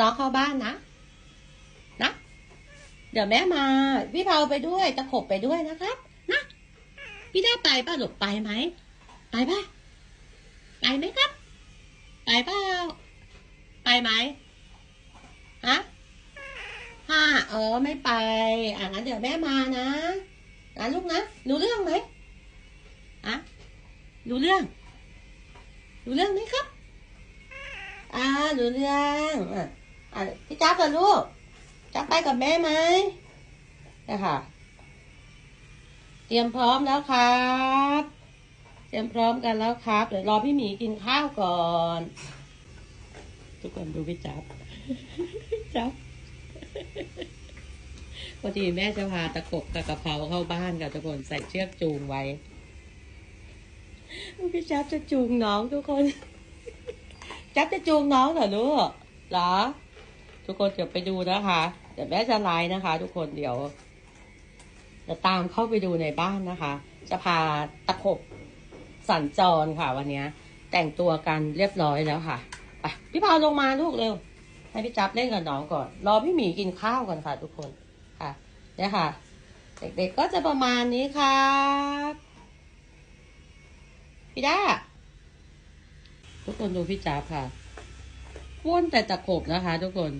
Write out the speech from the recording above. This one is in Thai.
น้องเข้าบ้านนะนะ เดี๋ยวแม่มาพี่เผาไปด้วยตะขบไปด้วยนะครับ นะพี่ได้ไปป่ะหลบไปไหมไปป่ะไปไหมครับ ไปเปล่าไปไหมฮะห้าเออไม่ไปอะงั้นเดี๋ยวแม่มานะนะลูกนะรู้เรื่องไหมอะรู้เรื่องรู้เรื่องไหมครับอ่ารู้เรื่องอะ อะพี่จ้ากับลูกจ้าไปกับแม่ไหมนะคะเตรียมพร้อมแล้วครับ เตรียมพร้อมกันแล้วครับ เดี๋ยวรอพี่หมีกินข้าวก่อน ทุกคนดูพี่จับจับพอดีแม่จะพาตะกบกับกะเพราเข้าบ้านกับทุกคนใส่เชือกจูงไว้พี่จับจะจูงน้องทุกคนจับจะจูงน้องเหรอลูกเหรอ ทุกคนเดี๋ยวไปดูนะคะเดี๋ยวแม่จะไลน์นะคะ ทุกคนเดี๋ยวจะตามเข้าไปดูในบ้านนะคะ จะพาตะขบสัญจรค่ะ วันนี้แต่งตัวกันเรียบร้อยแล้วค่ะไปพี่พาวลงมาลูกเร็ว ให้พี่จับเล่นกับน้องก่อน รอพี่หมีกินข้าวก่อนค่ะ ทุกคนค่ะเนี่ยค่ะ เด็กๆก็จะประมาณนี้ครับพี่ด้าทุกคนดูพี่จับค่ะ ว่นแต่ตะขบนะคะทุกคน